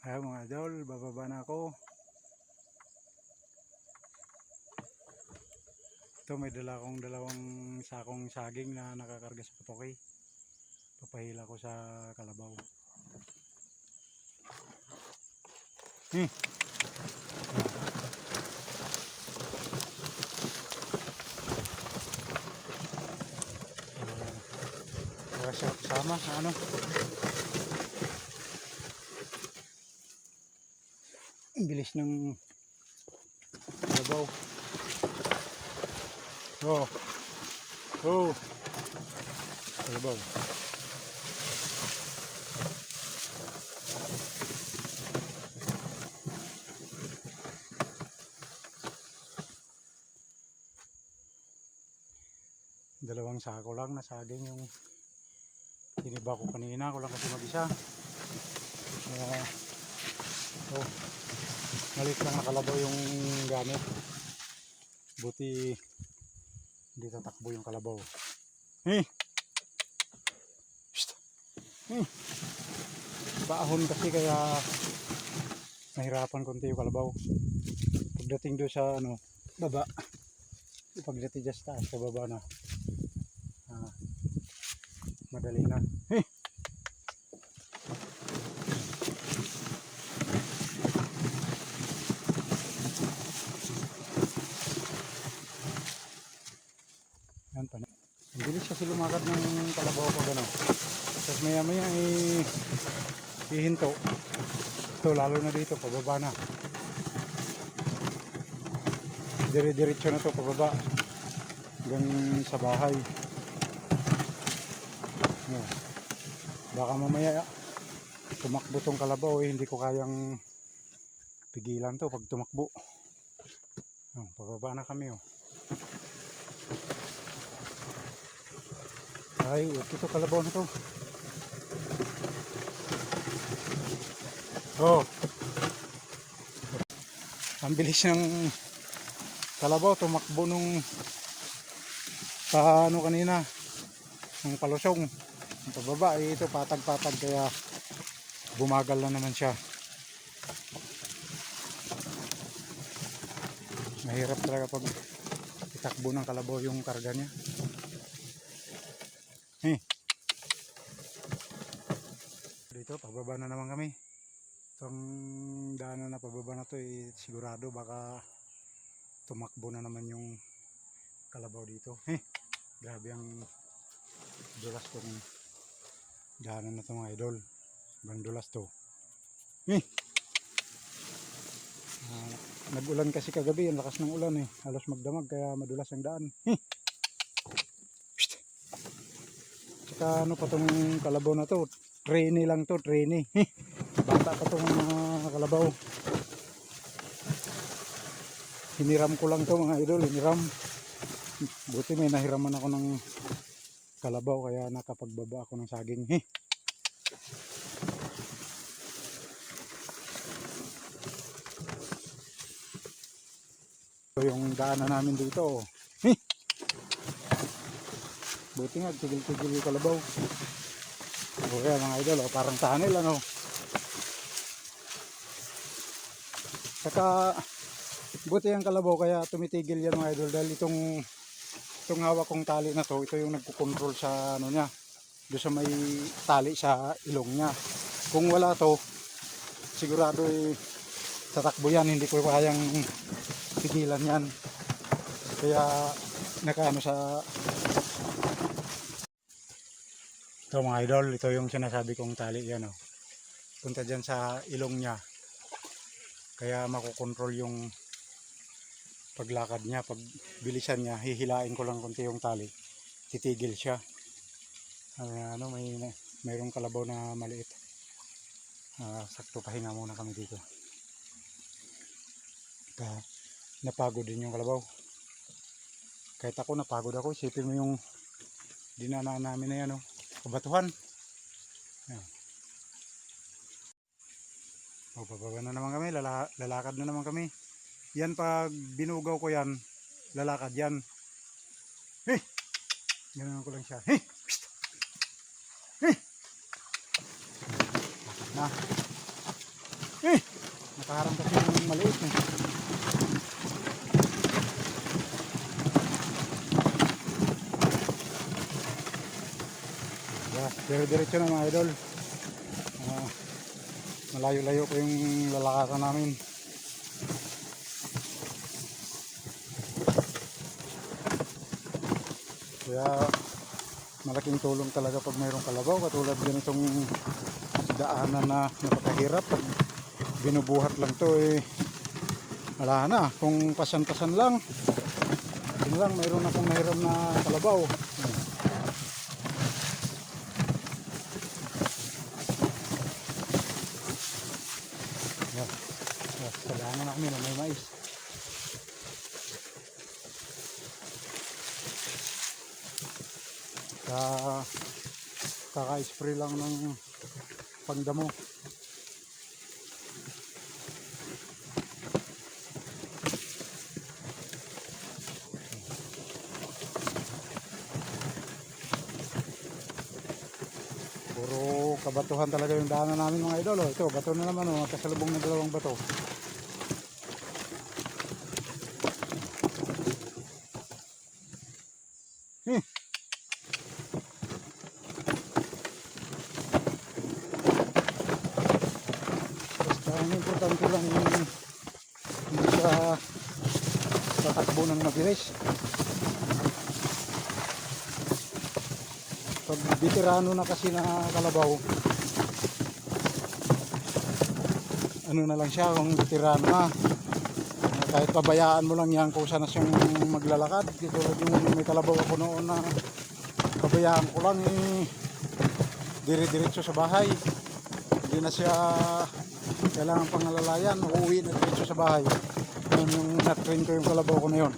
Ayun mga idol, bababa na ako. Ito may dala akong dalawang sakong saging na nakakarga sa putoki. Papahila ko sa kalabaw. Hmm. Kasama sa ano. Ang bilis ng kalabaw. Oh. Oh. Kalabaw. Dalawang sako lang na saging yung tiniba ko kanina. Ko lang kasi mag-isa. Kaya, oh, Malit lang nakalabaw yung gamit. Buti hindi tatakbo yung kalabaw. Eh! Shht! Eh! Paahon kasi kaya nahirapan konti yung kalabaw. Pagdating doon sa ano, baba. Pagdating dyan sa taas, sa baba na. Ah, madali na. Eh! Yan pa. Ang bilis kasi lumakad ng kalabaw ko gano'n. Tapos maya maya eh, hihinto. Ito lalo na dito, pababa na. Dire-diretso na to pababa. Hanggang sa bahay. No. Baka mamaya tumakbo tong kalabaw eh, hindi ko kayang pigilan to pag tumakbo. Oh, pababa na kami oh. Ay, okay to kalabaw na to. Oh. Ang bilis ng kalabaw tumakbo nung sa ano kanina ng palusong ang pababa eh, ito patag-patag kaya bumagal na naman siya mahirap talaga pag itakbo ng kalabaw yung karga niya Eh. Dito, pababa na naman kami. Itong daanan na pababa na to, eh, sigurado baka tumakbo na naman yung kalabaw dito. Eh, grabe ang dulas tong daanan na to mga idol. Bang dulas to. Eh. Ah, nag-ulan kasi kagabi, ang lakas ng ulan eh. Halos magdamag kaya madulas ang daan. Eh. Tsaka ano pa tong kalabaw na to, trainee lang to, trainee. Bata pa tong mga kalabaw. Hiniram ko lang to mga idol, hiniram. Buti may nahiraman ako ng kalabaw kaya nakapagbaba ako ng saging. Heh. Ito yung daanan namin dito. Buti nga, tigil-tigil yung kalabaw. O kaya mga idol, oh, parang tunnel ano. Saka, buti ang kalabaw kaya tumitigil yan mga idol dahil itong itong hawak kong tali na to, ito yung nagkukontrol sa ano niya. Doon sa may tali sa ilong niya. Kung wala to, sigurado eh, tatakbo yan, hindi ko kayang pigilan yan. Kaya nakaano sa ito mga idol, ito yung sinasabi kong tali yan oh. Punta dyan sa ilong niya. Kaya makokontrol yung paglakad niya, pag bilisan niya, hihilain ko lang konti yung tali. Titigil siya. Ah, ano, may mayroong kalabaw na maliit. Ah, sakto pahinga muna kami dito. Ka, napagod din yung kalabaw. Kahit ako napagod ako, isipin mo yung dinanaan namin na yan oh kabatuhan. Ayan. O, bababa na naman kami, lala, lalakad na naman kami. Yan pag binugaw ko yan, lalakad yan. Hey! Ganun ko lang siya. Hey! Hey! Na. Eh! Nakaharang kasi yung maliit eh. Dire-diretso na mga idol. Ah, malayo-layo po yung lalakaran namin. Kaya malaking tulong talaga pag mayroong kalabaw. Katulad ganitong daanan na napakahirap. Pag binubuhat lang to eh wala na. Kung pasan-pasan lang yun lang. Mayroon akong nahiram na kalabaw Daanan na kami na may mais Ka kaka-spray lang ng pangdamo. Kabatuhan talaga yung daanan namin mga idol. Oh. Ito, bato na naman. Oh. Kasalubong na dalawang bato. Eh, Ang importante lang hindi siya tatakbo ng mabilis. Pag veterano na kasi na kalabaw, ano na lang siya kung veterano na. Kahit pabayaan mo lang yan kung saan na siyang maglalakad. Tulad yung may kalabaw ako noon na pabayaan ko lang eh, dire-diretso sa bahay hindi na siya kailangan pangalalayan uuwi na diretso sa bahay. Yun yung na-train ko yung kalabaw ko na yun